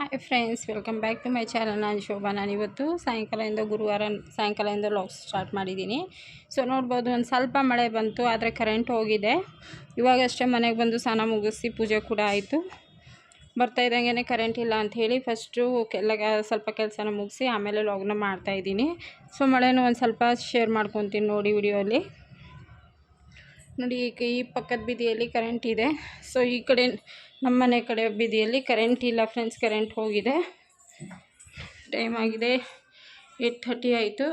Hi friends welcome back to my channel ನಾನು ಶೋಭಾ. ನಾನು ಇವತ್ತು ಸಾಯಂಕಾಲದಿಂದ ಗುರುವಾರ ಸಾಯಂಕಾಲದಿಂದ ಲಾಗ್ಸ್ ಸ್ಟಾರ್ಟ್ ಮಾಡಿದ್ದೀನಿ ಸೊ ನೋಡ್ಬೋದು, ಒಂದು ಸ್ವಲ್ಪ ಮಳೆ ಬಂತು, ಆದರೆ ಕರೆಂಟ್ ಹೋಗಿದೆ. ಇವಾಗಷ್ಟೇ ಮನೆಗೆ ಬಂದು ಸ್ನಾನ ಮುಗಿಸಿ ಪೂಜೆ ಕೂಡ ಆಯಿತು. ಬರ್ತಾ ಇದ್ದಂಗೆ ಕರೆಂಟ್ ಇಲ್ಲ ಅಂಥೇಳಿ ಫಸ್ಟು ಎಲ್ಲ ಸ್ವಲ್ಪ ಕೆಲಸನ ಮುಗಿಸಿ ಆಮೇಲೆ ಲಾಗ್ನ ಮಾಡ್ತಾಯಿದ್ದೀನಿ ಸೊ ಮಳೆನೂ ಒಂದು ಸ್ವಲ್ಪ ಶೇರ್ ಮಾಡ್ಕೊತೀನಿ ನೋಡಿ ವಿಡಿಯೋಲಿ ನೋಡಿ ಈ ಪಕ್ಕದ ಬೀದಿಯಲ್ಲಿ ಕರೆಂಟ್ ಇದೆ. ಸೊ ಈ ಕಡೆ ನಮ್ಮ ಮನೆ ಕಡೆ ಬೀದಿಯಲ್ಲಿ ಕರೆಂಟ್ ಇಲ್ಲ ಫ್ರೆಂಡ್ಸ್ ಕರೆಂಟ್ ಹೋಗಿದೆ. ಟೈಮ್ ಆಗಿದೆ ಏಟ್ ಥರ್ಟಿ ಆಯಿತು.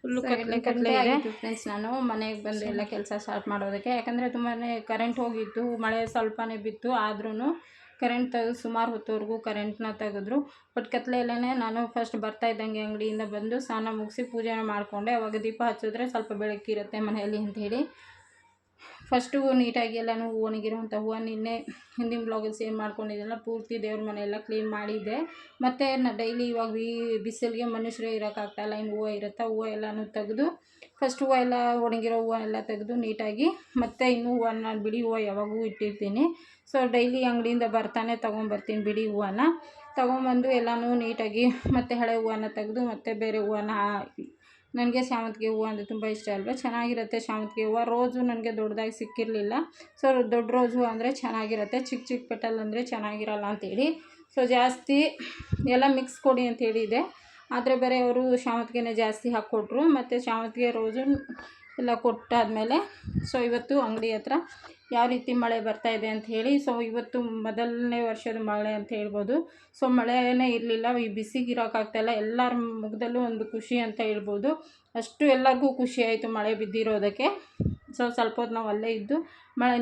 ಫುಲ್ಲು ಕತ್ಲೆ ಕತ್ಲೆ ಇದೆ. ಫ್ರೆಂಡ್ಸ್ ನಾನು ಮನೆಗೆ ಬಂದು ಎಲ್ಲ ಕೆಲಸ ಸ್ಟಾರ್ಟ್ ಮಾಡೋದಕ್ಕೆ. ಯಾಕಂದರೆ ತುಂಬಾ ಕರೆಂಟ್ ಹೋಗಿತ್ತು ಮಳೆ ಸ್ವಲ್ಪನೇ ಬಿತ್ತು ಆದ್ರೂ ಕರೆಂಟ್ ತೆಗೆದು ಸುಮಾರು ಹೊತ್ತವರೆಗೂ ಕರೆಂಟ್ನ ತೆಗೆದ್ರು. ಬಟ್ ಕತ್ಲೆಯಲ್ಲೇ ನಾನು ಫಸ್ಟ್ ಬರ್ತಾ ಇದ್ದಂಗೆ ಅಂಗಡಿಯಿಂದ ಬಂದು ಸ್ನಾನ ಮುಗಿಸಿ ಪೂಜೆನ ಮಾಡಿಕೊಂಡೆ. ಅವಾಗ ದೀಪ ಹಚ್ಚಿದ್ರೆ ಸ್ವಲ್ಪ ಬೆಳಕಿರುತ್ತೆ ಮನೆಯಲ್ಲಿ ಅಂಥೇಳಿ. ಫಸ್ಟು ನೀಟಾಗಿ ಎಲ್ಲನೂ ಹೂವು ಒಣಗಿರುವಂಥ ಹೂವು ನಿನ್ನೆ ಹಿಂದಿನ ಬ್ಲಾಗಲ್ಲಿ ಸೇವ್ ಮಾಡ್ಕೊಂಡಿದ್ದೆಲ್ಲ ಪೂರ್ತಿ ದೇವ್ರ ಮನೆಯೆಲ್ಲ ಕ್ಲೀನ್ ಮಾಡಿದ್ದೆ. ಮತ್ತು ನಾ ಡೈಲಿ ಇವಾಗ ಈ ಬಿಸಿಲಿಗೆ ಮನುಷ್ಯರೇ ಇರೋಕ್ಕಾಗ್ತಾಯಿಲ್ಲ ಇನ್ನು ಹೂವು ಇರುತ್ತೆ, ಹೂವು ಎಲ್ಲನೂ ತೆಗೆದು ಫಸ್ಟ್ ಹೂವು ಎಲ್ಲ ಒಣಗಿರೋ ಹೂವು ಎಲ್ಲ ತೆಗೆದು ನೀಟಾಗಿ, ಮತ್ತು ಇನ್ನೂ ಹೂವನ್ನ ಬಿಡಿ ಹೂವು ಯಾವಾಗೂ ಇಟ್ಟಿರ್ತೀನಿ. ಸೊ ಡೈಲಿ ಅಂಗಡಿಯಿಂದ ಬರ್ತಾನೆ ತೊಗೊಂಬರ್ತೀನಿ ಬಿಡಿ ಹೂವನ್ನ. ತೊಗೊಂಬಂದು ಎಲ್ಲನೂ ನೀಟಾಗಿ ಮತ್ತು ಹಳೆ ಹೂವನ್ನ ತೆಗೆದು ಮತ್ತು ಬೇರೆ ಹೂವನ್ನ ನನಗೆ ಶಾವಂತಿಗೆ ಹೂವು ಅಂದರೆ ತುಂಬ ಇಷ್ಟ ಅಲ್ವ? ಚೆನ್ನಾಗಿರುತ್ತೆ ಶಾವಂತಿಗೆ ಹೂವು. ರೋಸು ನನಗೆ ದೊಡ್ಡದಾಗಿ ಸಿಕ್ಕಿರಲಿಲ್ಲ. ಸೊ, ದೊಡ್ಡ ರೋಸು ಅಂದರೆ ಚೆನ್ನಾಗಿರುತ್ತೆ. ಚಿಕ್ಕ ಚಿಕ್ಕ ಪೆಟಲ್ ಅಂದರೆ ಚೆನ್ನಾಗಿರಲ್ಲ ಅಂತೇಳಿ. ಸೊ, ಜಾಸ್ತಿ ಎಲ್ಲ ಮಿಕ್ಸ್ ಕೊಡಿ ಅಂತ ಹೇಳಿದೆ. ಆದರೆ ಬೇರೆ ಅವರು ಶಾವಂತಿಗೆನೇ ಜಾಸ್ತಿ ಹಾಕ್ಕೊಟ್ರು. ಮತ್ತು ಶಾವಂತಿಗೆ ರೋಸು ಎಲ್ಲ ಕೊಟ್ಟಾದಮೇಲೆ, ಸೊ, ಇವತ್ತು ಅಂಗಡಿ ಹತ್ರ ಯಾವ ರೀತಿ ಮಳೆ ಬರ್ತಾ ಇದೆ ಅಂತ ಹೇಳಿ ಸೊ ಇವತ್ತು ಮೊದಲನೇ ವರ್ಷದ ಮಳೆ ಅಂತ ಹೇಳ್ಬೋದು. ಸೊ ಮಳೆನೇ ಇರಲಿಲ್ಲ, ಈ ಬಿಸಿಗೆ ಇರೋಕ್ಕಾಗ್ತಾಯಿಲ್ಲ ಎಲ್ಲರ ಮುಖದಲ್ಲೂ ಒಂದು ಖುಷಿ ಅಂತ ಹೇಳ್ಬೋದು. ಅಷ್ಟು ಎಲ್ಲರಿಗೂ ಖುಷಿ ಆಯಿತು ಮಳೆ ಬಿದ್ದಿರೋದಕ್ಕೆ. ಸೊ ಸ್ವಲ್ಪ ಹೊತ್ತು ನಾವು ಅಲ್ಲೇ ಇದ್ದು ಮಳೆ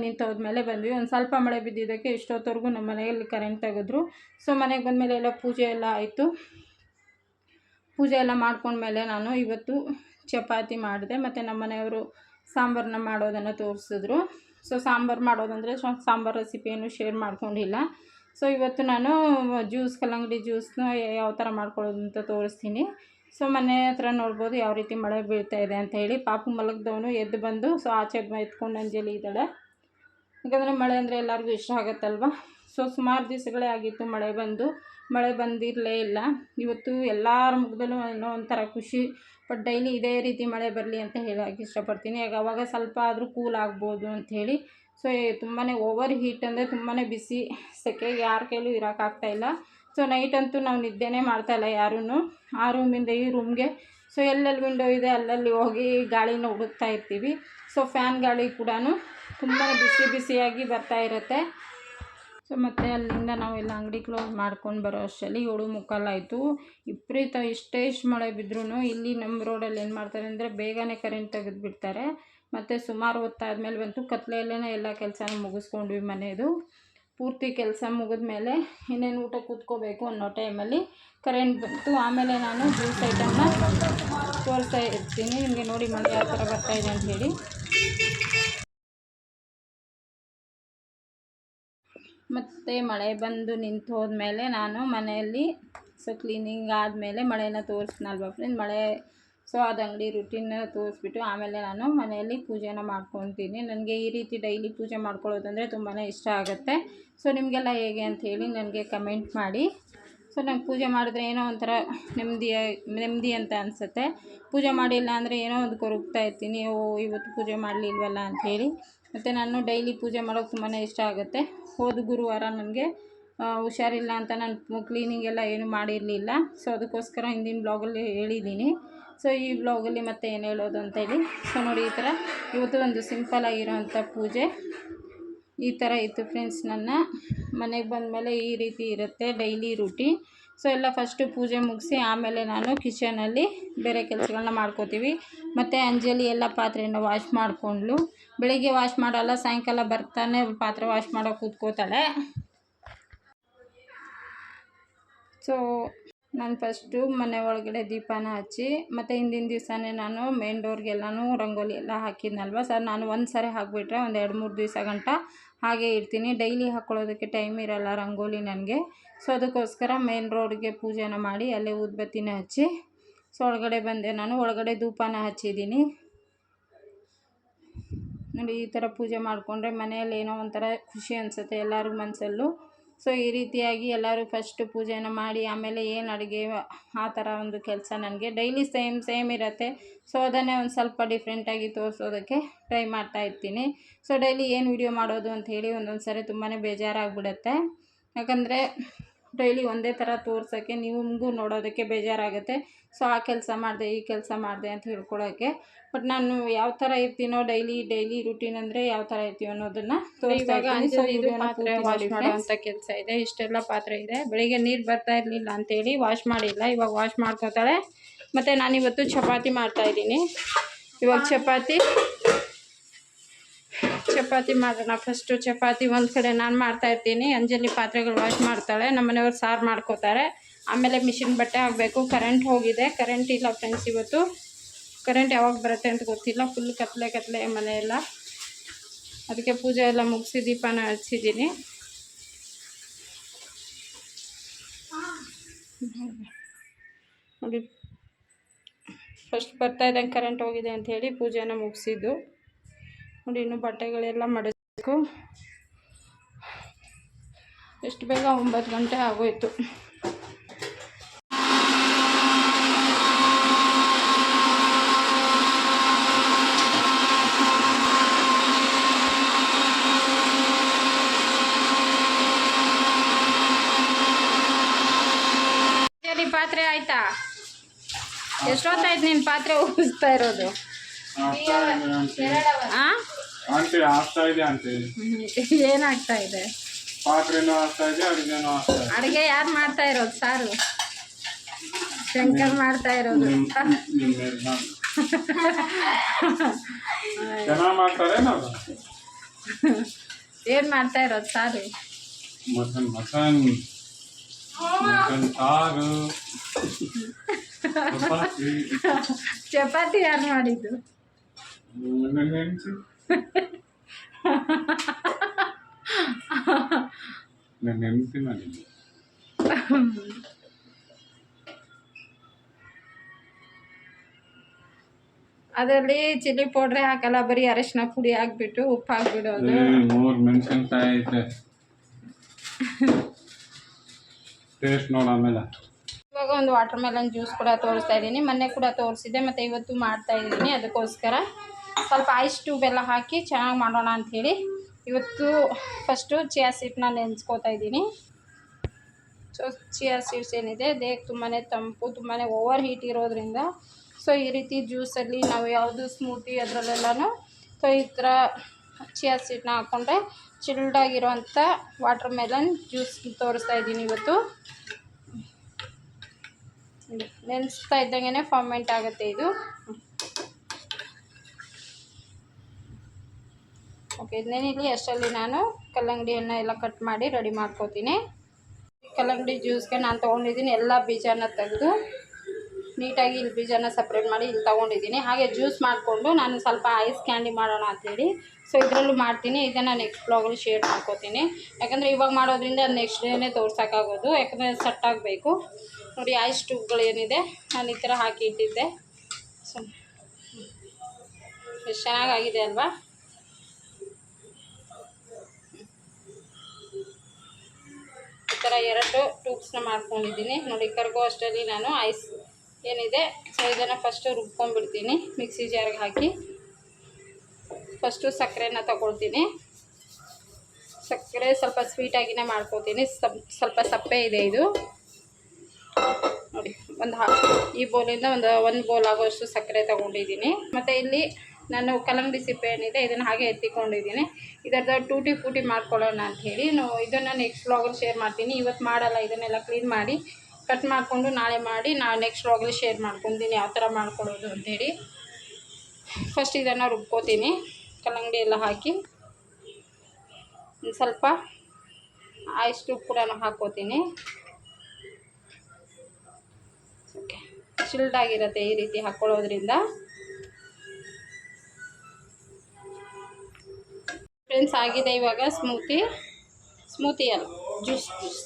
ಮೇಲೆ ಬಂದ್ವಿ. ಒಂದು ಸ್ವಲ್ಪ ಮಳೆ ಬಿದ್ದಿದ್ದಕ್ಕೆ ಎಷ್ಟೊತ್ತವರೆಗೂ ನಮ್ಮ ಮನೆಯಲ್ಲಿ ಕರೆಂಟ್ ತೆಗೆದ್ರು. ಸೊ ಮನೆಗೆ ಬಂದಮೇಲೆ ಎಲ್ಲ ಪೂಜೆ ಎಲ್ಲ ಆಯಿತು. ಪೂಜೆ ಎಲ್ಲ ಮಾಡ್ಕೊಂಡ್ಮೇಲೆ ನಾನು ಇವತ್ತು ಚಪಾತಿ ಮಾಡಿದೆ, ಮತ್ತು ನಮ್ಮ ಮನೆಯವರು ಸಾಂಬಾರನ್ನ ಮಾಡೋದನ್ನು ತೋರಿಸಿದ್ರು. ಸೊ ಸಾಂಬಾರು ಮಾಡೋದಂದರೆ ಸಾಂಬಾರು ರೆಸಿಪಿಯನ್ನು ಶೇರ್ ಮಾಡ್ಕೊಂಡಿಲ್ಲ. ಸೊ ಇವತ್ತು ನಾನು ಜ್ಯೂಸ್ ಕಲ್ಲಂಗಡಿ ಜ್ಯೂಸ್ನ ಯಾವ ಥರ ಮಾಡ್ಕೊಳ್ಳೋದು ಅಂತ ತೋರಿಸ್ತೀನಿ. ಸೊ ಮನೆ ಹತ್ರ ನೋಡ್ಬೋದು ಯಾವ ರೀತಿ ಮಳೆ ಬೀಳ್ತಾ ಇದೆ ಅಂತ ಹೇಳಿ. ಪಾಪು ಮಲಗ್ದವನು ಎದ್ದು ಬಂದು ಸೊ ಆಚೆ ಎತ್ಕೊಂಡು ಅಂಜಲಿ ಇದ್ದಾಳೆ. ಯಾಕಂದರೆ ಮಳೆ ಅಂದರೆ ಎಲ್ಲರಿಗೂ ಇಷ್ಟ ಆಗುತ್ತಲ್ವ? ಸೊ ಸುಮಾರು ದಿವಸಗಳೇ ಆಗಿತ್ತು ಮಳೆ ಬಂದು. ಮಳೆ ಬಂದಿರಲೇ ಇಲ್ಲ. ಇವತ್ತು ಎಲ್ಲರ ಮುಖದಲ್ಲೂ ಏನೋ ಒಂಥರ ಖುಷಿ, ಬಟ್ ಡೈಲಿ ಇದೇ ರೀತಿ ಮಳೆ ಬರಲಿ ಅಂತ ಹೇಳೋಕ್ಕೆ ಇಷ್ಟಪಡ್ತೀನಿ. ಈಗ ಅವಾಗ ಸ್ವಲ್ಪ ಆದರೂ ಕೂಲ್ ಆಗ್ಬೋದು ಅಂಥೇಳಿ ಸೊ ತುಂಬಾ ಓವರ್ ಹೀಟ್ ಅಂದರೆ ತುಂಬಾ ಬಿಸಿ ಸೆಕೆ ಯಾರ ಕೈಲೂ ಇರೋಕ್ಕಾಗ್ತಾಯಿಲ್ಲ ಸೊ ನೈಟ್ ಅಂತೂ ನಾವು ನಿದ್ದೆನೇ ಮಾಡ್ತಾಯಿಲ್ಲ ಯಾರೂ ಆ ರೂಮಿಂದ ಈ ರೂಮ್ಗೆ ಸೊ, ಎಲ್ಲೆಲ್ಲಿ ವಿಂಡೋ ಇದೆ ಅಲ್ಲಲ್ಲಿ ಹೋಗಿ ಗಾಳಿನ ಹುಡುಕ್ತಾ ಇರ್ತೀವಿ. ಸೊ ಫ್ಯಾನ್ ಗಾಳಿ ಕೂಡ ತುಂಬಾ ಬಿಸಿ ಬಿಸಿಯಾಗಿ ಬರ್ತಾ ಇರುತ್ತೆ. ಸೊ ಮತ್ತು ಅಲ್ಲಿಂದ ನಾವೆಲ್ಲ ಅಂಗಡಿ ಕ್ಲೋಸ್ ಮಾಡ್ಕೊಂಡು ಬರೋ ಅಷ್ಟರಲ್ಲಿ ಏಳು ಮುಕ್ಕಾಲಾಯಿತು ವಿಪರೀತ ಇಷ್ಟೇ ಇಷ್ಟು ಮಳೆ ಬಿದ್ದರೂ ಇಲ್ಲಿ ನಮ್ಮ ರೋಡಲ್ಲಿ ಏನು ಮಾಡ್ತಾರೆ ಅಂದರೆ ಬೇಗನೆ ಕರೆಂಟ್ ತೆಗೆದು ಬಿಡ್ತಾರೆ ಮತ್ತು ಸುಮಾರು ಹೊತ್ತಾದ್ಮೇಲೆ ಬಂತು. ಕತ್ಲೆಯಲ್ಲೇ ಎಲ್ಲ ಕೆಲಸನೂ ಮುಗಿಸ್ಕೊಂಡ್ವಿ ಮನೆಯದು ಪೂರ್ತಿ ಕೆಲಸ ಮುಗಿದ್ಮೇಲೆ ಇನ್ನೇನು ಊಟ ಕೂತ್ಕೋಬೇಕು ಅನ್ನೋ ಟೈಮಲ್ಲಿ ಕರೆಂಟ್ ಬಂತು. ಆಮೇಲೆ ನಾನು ಜ್ಯೂಸ್ ಐಟಮ್ನ ತೋರಿಸ್ತಾ ಇರ್ತೀನಿ. ನಿಮಗೆ ನೋಡಿ ಮನೆ ಯಾವ ಥರ ಬರ್ತಾಯಿದೆ ಅಂತ ಹೇಳಿ. ಮತ್ತು ಮಳೆ ಬಂದು ನಿಂತು ಹೋದ್ಮೇಲೆ ನಾನು ಮನೆಯಲ್ಲಿ ಸೊ ಕ್ಲೀನಿಂಗ್ ಆದಮೇಲೆ ಮಳೆನ ತೋರಿಸ್ನಲ್ವ ಫ್ರೆಂಡ್? ಮಳೆ ಸೊ ಅದು ಅಂಗಡಿ ರುಟೀನ್ ತೋರಿಸ್ಬಿಟ್ಟು ಆಮೇಲೆ ನಾನು ಮನೆಯಲ್ಲಿ ಪೂಜೆನ ಮಾಡ್ಕೊತೀನಿ ನನಗೆ ಈ ರೀತಿ ಡೈಲಿ ಪೂಜೆ ಮಾಡ್ಕೊಳ್ಳೋದಂದರೆ ತುಂಬಾ ಇಷ್ಟ ಆಗುತ್ತೆ. ಸೊ ನಿಮಗೆಲ್ಲ ಹೇಗೆ ಅಂತ ಹೇಳಿ ನನಗೆ ಕಮೆಂಟ್ ಮಾಡಿ. ಸೊ ನಂಗೆ ಪೂಜೆ ಮಾಡಿದ್ರೆ ಏನೋ ಒಂಥರ ನೆಮ್ಮದಿ ನೆಮ್ಮದಿ ಅಂತ ಅನಿಸುತ್ತೆ. ಪೂಜೆ ಮಾಡಿಲ್ಲ ಅಂದರೆ ಏನೋ ಒಂದು ಕೊರಗ್ತಾ ಇರ್ತೀನಿ. ಓ, ಇವತ್ತು ಪೂಜೆ ಮಾಡಲಿಲ್ವಲ್ಲ ಅಂಥೇಳಿ ಮತ್ತು ನಾನು ಡೈಲಿ ಪೂಜೆ ಮಾಡೋಕ್ಕೆ ತುಂಬಾ ಇಷ್ಟ ಆಗುತ್ತೆ. ಹೋದ ಗುರುವಾರ ನನಗೆ ಹುಷಾರಿಲ್ಲ ಅಂತ ನಾನು ಕ್ಲೀನಿಂಗ್ ಎಲ್ಲ ಏನು ಮಾಡಿರಲಿಲ್ಲ. ಸೊ ಅದಕ್ಕೋಸ್ಕರ ಹಿಂದಿನ ಬ್ಲಾಗಲ್ಲಿ ಹೇಳಿದ್ದೀನಿ. ಸೊ ಈ ಬ್ಲಾಗಲ್ಲಿ ಮತ್ತೆ ಏನು ಹೇಳೋದು ಅಂತೇಳಿ ಸೊ ನೋಡಿ ಈ ಥರ ಇವತ್ತು ಒಂದು ಸಿಂಪಲ್ ಆಗಿರೋವಂಥ ಪೂಜೆ. ಈ ಥರ ಇತ್ತು ಫ್ರೆಂಡ್ಸ್ ನನ್ನ. ಮನೆಗೆ ಬಂದಮೇಲೆ ಈ ರೀತಿ ಇರುತ್ತೆ ಡೈಲಿ ರೂಟಿ ಸೊ, ಎಲ್ಲ ಫಸ್ಟು ಪೂಜೆ ಮುಗಿಸಿ ಆಮೇಲೆ ನಾನು ಕಿಚನಲ್ಲಿ ಬೇರೆ ಕೆಲಸಗಳನ್ನ ಮಾಡ್ಕೋತೀವಿ. ಮತ್ತು ಅಂಜಲಿ ಎಲ್ಲ ಪಾತ್ರೆನ ವಾಶ್ ಮಾಡಿಕೊಂಡ್ಲು. ಬೆಳಿಗ್ಗೆ ವಾಶ್ ಮಾಡಲ್ಲ, ಸಾಯಂಕಾಲ ಬರ್ತಾನೆ ಪಾತ್ರೆ ವಾಶ್ ಮಾಡೋ ಕೂತ್ಕೋತಾಳೆ. ಸೊ, ನಾನು ಫಸ್ಟು ಮನೆ ಒಳಗಡೆ ದೀಪನ ಹಚ್ಚಿ, ಮತ್ತು ಹಿಂದಿನ ದಿವಸನೇ ನಾನು ಮೇನ್ ಡೋರ್ಗೆಲ್ಲನೂ ರಂಗೋಲಿ ಎಲ್ಲ ಹಾಕಿದ್ನಲ್ವ? ಸರ್, ನಾನು ಒಂದು ಸಾರಿ ಹಾಕಿಬಿಟ್ರೆ ಒಂದು ಎರಡು ಮೂರು ದಿವಸ ಗಂಟ ಹಾಗೆ ಇರ್ತೀನಿ ಡೈಲಿ ಹಾಕ್ಕೊಳ್ಳೋದಕ್ಕೆ ಟೈಮ್ ಇರೋಲ್ಲ ರಂಗೋಲಿ ನನಗೆ. ಸೊ, ಅದಕ್ಕೋಸ್ಕರ ಮೇನ್ ರೋಡ್ಗೆ ಪೂಜೆನ ಮಾಡಿ ಅಲ್ಲೇ ಉದ್ಬತ್ತಿನ ಹಚ್ಚಿ, ಸೊ, ಒಳಗಡೆ ಬಂದೆ ನಾನು. ಒಳಗಡೆ ಧೂಪನ ಹಚ್ಚಿದ್ದೀನಿ. ನೋಡಿ, ಈ ಥರ ಪೂಜೆ ಮಾಡಿಕೊಂಡ್ರೆ ಮನೆಯಲ್ಲಿ ಏನೋ ಒಂಥರ ಖುಷಿ ಅನಿಸುತ್ತೆ ಎಲ್ಲರ ಮನಸ್ಸಲ್ಲೂ ಸೊ, ಈ ರೀತಿಯಾಗಿ ಎಲ್ಲರೂ ಫಸ್ಟು ಪೂಜೆನ ಮಾಡಿ, ಆಮೇಲೆ ಏನು ಅಡುಗೆ ಆ ಥರ ಒಂದು ಕೆಲಸ ನನಗೆ ಡೈಲಿ ಸೇಮ್ ಸೇಮ್ ಇರುತ್ತೆ. ಸೊ ಅದನ್ನೇ ಒಂದು ಸ್ವಲ್ಪ ಡಿಫ್ರೆಂಟಾಗಿ ತೋರಿಸೋದಕ್ಕೆ ಟ್ರೈ ಮಾಡ್ತಾ ಇರ್ತೀನಿ. ಸೊ ಡೈಲಿ ಏನು ವಿಡಿಯೋ ಮಾಡೋದು ಅಂತ ಹೇಳಿ ಒಂದೊಂದು ಸರಿ ತುಂಬಾ ಬೇಜಾರಾಗ್ಬಿಡುತ್ತೆ. ಯಾಕಂದರೆ ಡೈಲಿ ಒಂದೇ ಥರ ತೋರ್ಸೋಕ್ಕೆ ನಿಮಗೂ ನೋಡೋದಕ್ಕೆ ಬೇಜಾರಾಗುತ್ತೆ. ಸೊ ಆ ಕೆಲಸ ಮಾಡಿದೆ ಈ ಕೆಲಸ ಮಾಡಿದೆ ಅಂತ ಹೇಳ್ಕೊಳ್ಳೋಕ್ಕೆ ಬಟ್ ನಾನು ಯಾವ ಥರ ಇರ್ತೀನೋ ಡೈಲಿ ಡೈಲಿ ರುಟೀನ್ ಅಂದರೆ ಯಾವ ಥರ ಇರ್ತೀವಿ ಅನ್ನೋದನ್ನು ತೋರಿಸ್ತಾ ವಾಶ್ ಮಾಡುವಂಥ ಕೆಲಸ ಇದೆ. ಇಷ್ಟೆಲ್ಲ ಪಾತ್ರೆ ಇದೆ. ಬೆಳಿಗ್ಗೆ ನೀರು ಬರ್ತಾ ಇರಲಿಲ್ಲ ಅಂತೇಳಿ ವಾಶ್ ಮಾಡಿಲ್ಲ. ಇವಾಗ ವಾಶ್ ಮಾಡ್ಕೋತಾಳೆ. ಮತ್ತು ನಾನಿವತ್ತು ಚಪಾತಿ ಮಾಡ್ತಾ ಇದ್ದೀನಿ. ಇವಾಗ ಚಪಾತಿ ಚಪಾತಿ ಮಾಡೋಣ ಫಸ್ಟು ಚಪಾತಿ ಒಂದು ಕಡೆ ನಾನು ಮಾಡ್ತಾ ಇರ್ತೀನಿ. ಅಂಜಲಿ ಪಾತ್ರೆಗಳು ವಾಶ್ ಮಾಡ್ತಾಳೆ. ನಮ್ಮ ಮನೆಯವ್ರು ಸಾರು ಮಾಡ್ಕೋತಾರೆ. ಆಮೇಲೆ ಮಿಷಿನ್ ಬಟ್ಟೆ ಆಗಬೇಕು ಕರೆಂಟ್ ಹೋಗಿದೆ. ಕರೆಂಟ್ ಇಲ್ಲ ಫ್ರೆಂಡ್ಸ್ ಇವತ್ತು. ಕರೆಂಟ್ ಯಾವಾಗ ಬರುತ್ತೆ ಅಂತ ಗೊತ್ತಿಲ್ಲ. ಫುಲ್ ಕತ್ಲೆ ಕತ್ಲೆ ಮನೆಯೆಲ್ಲ. ಅದಕ್ಕೆ ಪೂಜೆ ಎಲ್ಲ ಮುಗಿಸಿ ದೀಪನ ಹಚ್ಚಿದ್ದೀನಿ. ನೋಡಿ. ಫಸ್ಟ್ ಬರ್ತಾ ಇದ್ದಂಗೆ ಕರೆಂಟ್ ಹೋಗಿದೆ ಅಂತ ಹೇಳಿ ಪೂಜೆನ ಮುಗಿಸಿದ್ದು. ನೋಡಿ ಇನ್ನು ಬಟ್ಟೆಗಳೆಲ್ಲ ಮಡಿಸ್ಬೇಕು ಎಷ್ಟು ಬೇಗ ಒಂಬತ್ತು ಗಂಟೆ ಆಗೋಯ್ತು. ಪಾತ್ರೆ ಆಯ್ತಾ? ಎಷ್ಟೊತ್ತಾಯ್ತು ನಿನ್ನ ಪಾತ್ರೆ ಉಗಿಸ್ತಾ ಇರೋದು? ಆ? ಆಂಟಿ ಆಗ್ತಾ ಇದೆ ಆಂಟಿ. ಏನಾಗ್ತಾ ಇದೆ? ಪಾತ್ರೆನೂ ಆಗ್ತಾ ಇದೆ ಅಡುಗೆನೂ ಆಗ್ತಾ ಇದೆ. ಅಡುಗೆ ಯಾರು ಮಾಡ್ತಾ ಇರೋದು ಸಾರು? ಶಂಕರ್ ಮಾಡ್ತಾ ಇರೋದು. ಚೆನ್ನಾಗಿ ಮಾಡ್ತಾರೆ ನಾವು ಏನು ಮಾಡ್ತಾ ಇರೋದು ಸಾರು? Mutton mutton. ಮಟನ್ ಸಾರು. ಚಪಾತಿ ಚಪಾತಿ ಯಾರು ಮಾಡಿದ್ದು? ನನ್ನ ಹೆಂಡ್ತಿ. ನನ್ನ ಹೆಂಡತಿ ಮಾಡಿದ್ದೆ ಅದರಲ್ಲಿ ಚಿಲ್ಲಿ ಪೌಡ್ರೆ ಹಾಕಲ್ಲ ಬರೀ ಅರಶಿನ ಪುಡಿ ಹಾಕ್ಬಿಟ್ಟು ಉಪ್ಪು ಹಾಕ್ಬಿಡೋದು. ಮೂರು ಮೆಣಸಿನ್ಕಾಯಿ ಐತೆ ಟೇಸ್ಟ್ ನೋಡ ಆಮೇಲೆ. ಇವಾಗ ಒಂದು ವಾಟರ್ ಮೆಲನ್ ಜ್ಯೂಸ್ ಕೂಡ ತೋರಿಸ್ತಾ ಇದ್ದೀನಿ ಮೊನ್ನೆ ಕೂಡ ತೋರಿಸಿದೆ ಮತ್ತು ಇವತ್ತು ಮಾಡ್ತಾ ಇದ್ದೀನಿ ಅದಕ್ಕೋಸ್ಕರ ಸ್ವಲ್ಪ ಐಸ್ ಟ್ಯೂಬ್ ಎಲ್ಲ ಹಾಕಿ ಚೆನ್ನಾಗಿ ಮಾಡೋಣ ಅಂಥೇಳಿ ಇವತ್ತು ಫಸ್ಟು ಚಿಯಾ ಸೀಡ್ನ ನೆನೆಸ್ಕೋತಾ ಇದ್ದೀನಿ. ಸೊ ಚಿಯಾ ಸೀಡ್ಸ್ ಏನಿದೆ, ದೇಹಕ್ಕೆ ತುಂಬಾ ತಂಪು ತುಂಬಾ ಓವರ್ ಹೀಟ್ ಇರೋದ್ರಿಂದ. ಸೊ ಈ ರೀತಿ ಜ್ಯೂಸಲ್ಲಿ ನಾವು ಯಾವುದು ಸ್ಮೂತಿ ಅದರಲ್ಲೆಲ್ಲನೂ ಸೊ ಈ ಥರ ಚಿಯಾ ಸೀಟ್ನ ಹಾಕ್ಕೊಂಡ್ರೆ ಚಿಲ್ಡಾಗಿರೋವಂಥ ವಾಟರ್ ಮೆಲನ್ ಜ್ಯೂಸ್ ತೋರಿಸ್ತಾ ಇದ್ದೀನಿ ಇವತ್ತು. ನೆನೆಸ್ತಾ ಇದ್ದಂಗೆ ಫಾರ್ಮೆಂಟ್ ಆಗುತ್ತೆ ಇದು. ಓಕೆ ಇಲ್ಲಿ, ಅಷ್ಟರಲ್ಲಿ ನಾನು ಕಲ್ಲಂಗಡಿಯನ್ನು ಎಲ್ಲ ಕಟ್ ಮಾಡಿ ರೆಡಿ ಮಾಡ್ಕೋತೀನಿ. ಕಲ್ಲಂಗಡಿ ಜ್ಯೂಸ್ಗೆ ನಾನು ತೊಗೊಂಡಿದ್ದೀನಿ, ಎಲ್ಲ ಬೀಜನ ತೆಗೆದು ನೀಟಾಗಿ ಇಲ್ಲಿ ಬೀಜನ ಸಪ್ರೇಟ್ ಮಾಡಿ ಇಲ್ಲಿ ತೊಗೊಂಡಿದ್ದೀನಿ. ಹಾಗೆ ಜ್ಯೂಸ್ ಮಾಡಿಕೊಂಡು ನಾನು ಸ್ವಲ್ಪ ಐಸ್ ಕ್ಯಾಂಡಿ ಮಾಡೋಣ ಅಂತೇಳಿ. ಸೊ ಇದರಲ್ಲೂ ಮಾಡ್ತೀನಿ, ಇದನ್ನು ನೆಕ್ಸ್ಟ್ ಬ್ಲಾಗಲ್ಲಿ ಶೇರ್ ಮಾಡ್ಕೋತೀನಿ. ಯಾಕಂದರೆ ಇವಾಗ ಮಾಡೋದ್ರಿಂದ ನೆಕ್ಸ್ಟ್ ಡೇನೇ ತೋರ್ಸೋಕ್ಕಾಗೋದು, ಯಾಕಂದರೆ ಸೆಟ್ ಆಗಬೇಕು. ನೋಡಿ ಐಸ್ ಟ್ಯೂಬ್ಗಳು ಏನಿದೆ, ನಾನು ಈ ಥರ ಹಾಕಿ ಇಟ್ಟಿದ್ದೆ. ಸೊ ಎಷ್ಟು ಚೆನ್ನಾಗಾಗಿದೆ ಅಲ್ವಾ? ಥರ ಎರಡು ಟ್ಯೂಬ್ಸ್ನ ಮಾಡ್ಕೊಂಡಿದ್ದೀನಿ. ನೋಡಿ, ಕರ್ಗೋ ಅಷ್ಟರಲ್ಲಿ ನಾನು ಐಸ್ ಏನಿದೆ, ಸೊ ಇದನ್ನು ಫಸ್ಟು ರುಬ್ಕೊಂಡ್ಬಿಡ್ತೀನಿ, ಮಿಕ್ಸಿ ಜಾರ್ಗೆ ಹಾಕಿ. ಫಸ್ಟು ಸಕ್ಕರೆನ ತಗೊಳ್ತೀನಿ. ಸಕ್ಕರೆ ಸ್ವಲ್ಪ ಸ್ವೀಟಾಗಿನೇ ಮಾಡ್ಕೋತೀನಿ. ಸ್ವಲ್ಪ ಸಪ್ಪೆ ಇದೆ ಇದು. ನೋಡಿ, ಒಂದು ಈ ಬೋಲಿಂದ ಒಂದು ಒಂದು ಬೋಲ್ ಆಗೋಷ್ಟು ಸಕ್ಕರೆ ತಗೊಂಡಿದ್ದೀನಿ. ಮತ್ತು ಇಲ್ಲಿ ನಾನು ಕಲ್ಲಂಗಡಿ ಸಿಪ್ಪೆ ಏನಿದೆ ಇದನ್ನು ಹಾಗೆ ಎತ್ತಿಕೊಂಡಿದ್ದೀನಿ. ಇದರದ ಟೂಟಿ ಫೂಟಿ ಮಾಡ್ಕೊಳ್ಳೋಣ ಅಂತ ಹೇಳಿ ಇದನ್ನು ನೆಕ್ಸ್ಟ್ ವ್ಲಾಗಲ್ಲಿ ಶೇರ್ ಮಾಡ್ತೀನಿ. ಇವತ್ತು ಮಾಡಲ್ಲ, ಇದನ್ನೆಲ್ಲ ಕ್ಲೀನ್ ಮಾಡಿ ಕಟ್ ಮಾಡಿಕೊಂಡು ನಾಳೆ ಮಾಡಿ, ನಾನು ನೆಕ್ಸ್ಟ್ ವ್ಲಾಗಲ್ಲಿ ಶೇರ್ ಮಾಡ್ಕೊತೀನಿ ಯಾವ ಥರ ಮಾಡ್ಕೊಳ್ಳೋದು ಅಂಥೇಳಿ ಫಸ್ಟ್ ಇದನ್ನು ರುಬ್ಕೋತೀನಿ, ಕಲ್ಲಂಗಡಿ ಎಲ್ಲ ಹಾಕಿ. ಒಂದು ಸ್ವಲ್ಪ ಐಸ್ಟು ಕೂಡ ಹಾಕ್ಕೋತೀನಿ. ಓಕೆ ಚಿಲ್ಡ್ ಆಗಿರುತ್ತೆ ಈ ರೀತಿ ಹಾಕ್ಕೊಳ್ಳೋದ್ರಿಂದ. ಆಗಿದೆ ಇವಾಗ ಸ್ಮೂತಿ ಸ್ಮೂತಿ ಅಲ್ಲ ಜ್ಯೂಸ್ ಜ್ಯೂಸ್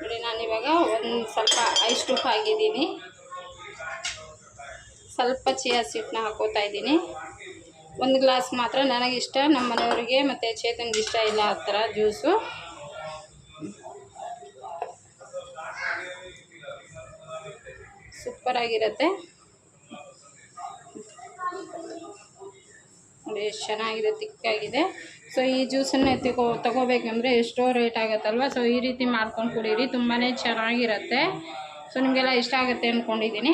ನೋಡಿ ನಾನಿವಾಗ ಒಂದು ಸ್ವಲ್ಪ ಐಸ್ ಟೂಪ್ ಆಗಿದ್ದೀನಿ ಸ್ವಲ್ಪ ಚಿಯಾ ಸೀಟ್ನ ಹಾಕೋತಾ ಇದ್ದೀನಿ. ಒಂದು ಗ್ಲಾಸ್ ಮಾತ್ರ ನನಗಿಷ್ಟ ನಮ್ಮ ಮನೆಯವ್ರಿಗೆ ಮತ್ತು ಚೇತನ್ಗೆ ಇಷ್ಟ ಇಲ್ಲ ಆ ಥರ ಜ್ಯೂಸು ಸೂಪರಾಗಿರುತ್ತೆ. ನೋಡಿ ಎಷ್ಟು ಚೆನ್ನಾಗಿದೆ, ತಿಕ್ಕಾಗಿದೆ. ಸೊ ಈ ಜ್ಯೂಸನ್ನು ತಗೋ ತೊಗೋಬೇಕಂದ್ರೆ ಎಷ್ಟೋ ರೇಟ್ ಆಗುತ್ತಲ್ವ? ಸೊ ಈ ರೀತಿ ಮಾಡ್ಕೊಂಡು ಕುಡೀರಿ. ತುಂಬಾ ಚೆನ್ನಾಗಿರುತ್ತೆ. ಸೊ ನಿಮಗೆಲ್ಲ ಇಷ್ಟ ಆಗುತ್ತೆ ಅಂದ್ಕೊಂಡಿದ್ದೀನಿ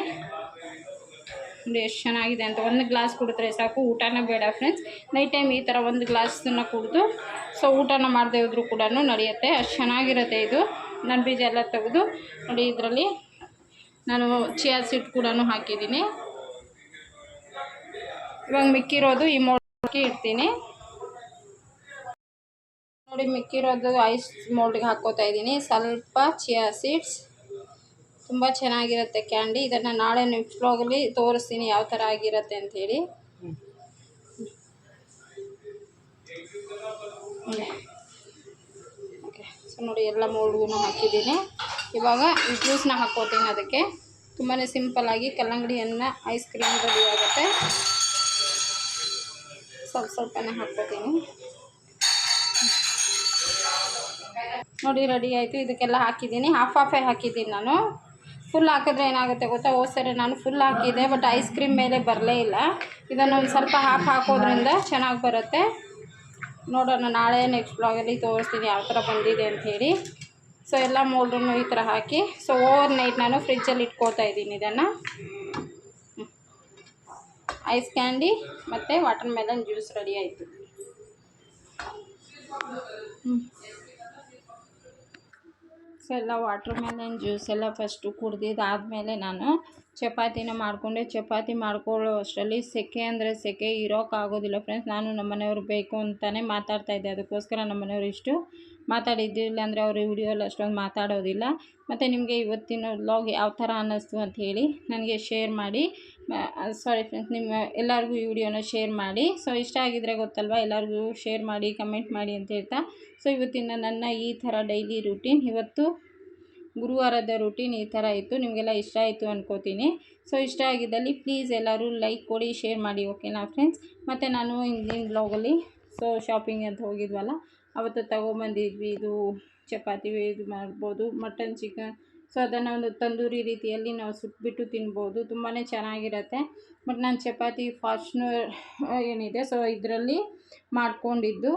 ನೋಡಿ ಎಷ್ಟು ಚೆನ್ನಾಗಿದೆ ಅಂತ. ಒಂದು ಗ್ಲಾಸ್ ಕುಡಿದ್ರೆ ಸಾಕು. ಊಟನೇ ಬೇಡ ಫ್ರೆಂಡ್ಸ್ ನೈಟ್ ಟೈಮ್ ಈ ಥರ ಒಂದು ಗ್ಲಾಸನ್ನು ಕುಡಿದು ಸೊ ಊಟನ ಮಾಡದೇ ಹೋದ್ರೂ ಕೂಡ ನಡೆಯುತ್ತೆ. ಅಷ್ಟು ಚೆನ್ನಾಗಿರುತ್ತೆ ಇದು. ನನ್ನ ಬೀಜ ಎಲ್ಲ ತೆಗೆದು, ನೋಡಿ ಇದರಲ್ಲಿ ನಾನು ಚಿಯಾ ಸೀಟ್ ಕೂಡ ಹಾಕಿದ್ದೀನಿ. ಇವಾಗ ಮಿಕ್ಕಿರೋದು ಈ ಮೋಲ್ಡ್ಗೆ ಇಡ್ತೀನಿ. ನೋಡಿ, ಮಿಕ್ಕಿರೋದು ಐಸ್ ಮೋಲ್ಡ್ಗೆ ಹಾಕ್ಕೋತಾ ಇದ್ದೀನಿ. ಸ್ವಲ್ಪ ಚಿಯಾ ಸೀಡ್ಸ್. ತುಂಬ ಚೆನ್ನಾಗಿರುತ್ತೆ ಕ್ಯಾಂಡಿ. ಇದನ್ನು ನಾಳೆ ನಿಮ್ಮ ಫ್ಲೋಗಲ್ಲಿ ತೋರಿಸ್ತೀನಿ ಯಾವ ಥರ ಆಗಿರುತ್ತೆ ಅಂಥೇಳಿ ಓಕೆ. ಸೊ, ನೋಡಿ, ಎಲ್ಲ ಮೋಲ್ಡ್ಗೂ ಹಾಕಿದ್ದೀನಿ. ಇವಾಗ ಜ್ಯೂಸ್ನ ಹಾಕ್ಕೋತೀನಿ ಅದಕ್ಕೆ. ತುಂಬಾ ಸಿಂಪಲ್ಲಾಗಿ ಕಲ್ಲಂಗಡಿಯನ್ನು ಐಸ್ ಕ್ರೀಮ್ ರೆಡಿ ಆಗುತ್ತೆ. ಸ್ವಲ್ಪ ಸ್ವಲ್ಪನೇ ಹಾಕ್ಕೋತೀನಿ. ನೋಡಿ ರೆಡಿ ಆಯಿತು. ಇದಕ್ಕೆಲ್ಲ ಹಾಕಿದ್ದೀನಿ. ಹಾಫ್ ಹಾಫೇ ಹಾಕಿದ್ದೀನಿ ನಾನು. ಫುಲ್ ಹಾಕಿದ್ರೆ ಏನಾಗುತ್ತೆ ಗೊತ್ತಾ? ಹೋದ ಸರಿ ನಾನು ಫುಲ್ ಹಾಕಿದ್ದೆ ಬಟ್ ಐಸ್ ಕ್ರೀಮ್ ಮೇಲೆ ಬರಲೇ ಇಲ್ಲ. ಇದನ್ನು ಒಂದು ಸ್ವಲ್ಪ ಹಾಫ್ ಹಾಕೋದ್ರಿಂದ ಚೆನ್ನಾಗಿ ಬರುತ್ತೆ. ನೋಡೋಣ, ನಾಳೆ ನೆಕ್ಸ್ಟ್ ಬ್ಲಾಗಲ್ಲಿ ತೋರಿಸ್ತೀನಿ ಯಾವ ಥರ ಬಂದಿದೆ ಅಂತ ಹೇಳಿ. ಸೊ ಎಲ್ಲ ಮೋಲ್ರನ್ನು ಈ ಥರ ಹಾಕಿ. ಸೊ ಓವರ್ ನೈಟ್ ನಾನು ಫ್ರಿಜ್ಜಲ್ಲಿ ಇಟ್ಕೋತಾ ಇದ್ದೀನಿ ಇದನ್ನು. ಐಸ್ ಕ್ಯಾಂಡಿ ಮತ್ತು ವಾಟರ್ ಮೆಲನ್ ಜ್ಯೂಸ್ ರೆಡಿ ಆಯಿತು. ಸೊ, ಎಲ್ಲ ವಾಟ್ರ್ ಮೆಲನ್ ಜ್ಯೂಸ್ ಎಲ್ಲ ಫಸ್ಟು ಕುಡ್ದಿದ್ದಾದಮೇಲೆ ನಾನು ಚಪಾತಿನ ಮಾಡಿಕೊಂಡೆ. ಚಪಾತಿ ಮಾಡ್ಕೊಳ್ಳೋ ಅಷ್ಟರಲ್ಲಿ ಸೆಕೆ ಅಂದರೆ ಸೆಕೆ ಇರೋಕ್ಕಾಗೋದಿಲ್ಲ ಫ್ರೆಂಡ್ಸ್ ನಾನು ನಮ್ಮ ಮನೆಯವ್ರು ಬೇಕು ಅಂತಲೇ ಮಾತಾಡ್ತಾ ಇದ್ದೆ. ಅದಕ್ಕೋಸ್ಕರ ನಮ್ಮ ಮನೆಯವ್ರು ಇಷ್ಟು ಮಾತಾಡಿದ್ದಿಲ್ಲ ಅಂದರೆ ಅವರು ವಿಡಿಯೋಲ್ಲಿ ಅಷ್ಟೊಂದು ಮಾತಾಡೋದಿಲ್ಲ. ಮತ್ತು ನಿಮಗೆ ಇವತ್ತಿನ ಲಾಗ್ ಯಾವ ಥರ ಅನ್ನಿಸ್ತು ಅಂತ ಹೇಳಿ ನನಗೆ ಶೇರ್ ಮಾಡಿ. ಸಾರಿ ಫ್ರೆಂಡ್ಸ್ ನಿಮ್ಮ ಎಲ್ಲರಿಗೂ ಈ ವಿಡಿಯೋನ ಶೇರ್ ಮಾಡಿ. ಸೊ ಇಷ್ಟ ಆಗಿದ್ರೆ ಗೊತ್ತಲ್ವ? ಎಲ್ಲರಿಗೂ ಶೇರ್ ಮಾಡಿ ಕಮೆಂಟ್ ಮಾಡಿ ಅಂತ ಹೇಳ್ತಾ. ಸೊ ಇವತ್ತಿನ ನನ್ನ ಈ ಥರ ಡೈಲಿ ರೂಟೀನ್ ಇವತ್ತು ಗುರುವಾರದ ರೂಟೀನ್ ಈ ಥರ ಇತ್ತು. ನಿಮಗೆಲ್ಲ ಇಷ್ಟ ಆಯಿತು ಅನ್ಕೋತೀನಿ. ಸೊ ಇಷ್ಟ ಆಗಿದ್ದಲ್ಲಿ ಪ್ಲೀಸ್ ಎಲ್ಲರೂ ಲೈಕ್ ಕೊಡಿ ಶೇರ್ ಮಾಡಿ ಓಕೆನಾ ಫ್ರೆಂಡ್ಸ್ ಮತ್ತು ನಾನು ಹಿಂದಿನ ಬ್ಲಾಗಲ್ಲಿ ಸೊ ಶಾಪಿಂಗ್ ಅಂತ ಹೋಗಿದ್ವಲ್ಲ, ಅವತ್ತು ತಗೊಂಬಂದಿದ್ವಿ. ಇದು ಚಪಾತಿ ಇದು ಮಾಡ್ಬೋದು ಮಟನ್ ಚಿಕನ್ ಸೊ ಅದನ್ನು ಒಂದು ತಂದೂರಿ ರೀತಿಯಲ್ಲಿ ನಾವು ಸುಟ್ಬಿಟ್ಟು ತಿನ್ಬೋದು. ತುಂಬಾ ಚೆನ್ನಾಗಿರತ್ತೆ. ಬಟ್ ನಾನು ಚಪಾತಿ ಫಾರ್ಚುನರ್ ಏನಿದೆ ಸೊ ಇದರಲ್ಲಿ ಮಾಡ್ಕೊಂಡಿದ್ದು.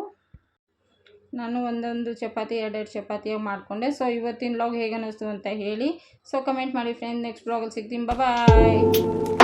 ನಾನು ಒಂದೊಂದು ಚಪಾತಿ, ಎರಡೆರಡು ಚಪಾತಿಯಾಗಿ ಮಾಡಿಕೊಂಡೆ. ಸೊ ಇವತ್ತಿನ ಬ್ಲಾಗ್ ಹೇಗೆ ಅನ್ನಿಸ್ತು ಅಂತ ಹೇಳಿ. ಸೊ ಕಮೆಂಟ್ ಮಾಡಿ ಫ್ರೆಂಡ್ ನೆಕ್ಸ್ಟ್ ಬ್ಲಾಗಲ್ಲಿ ಸಿಗ್ತೀನಿ. ಬಾಯ್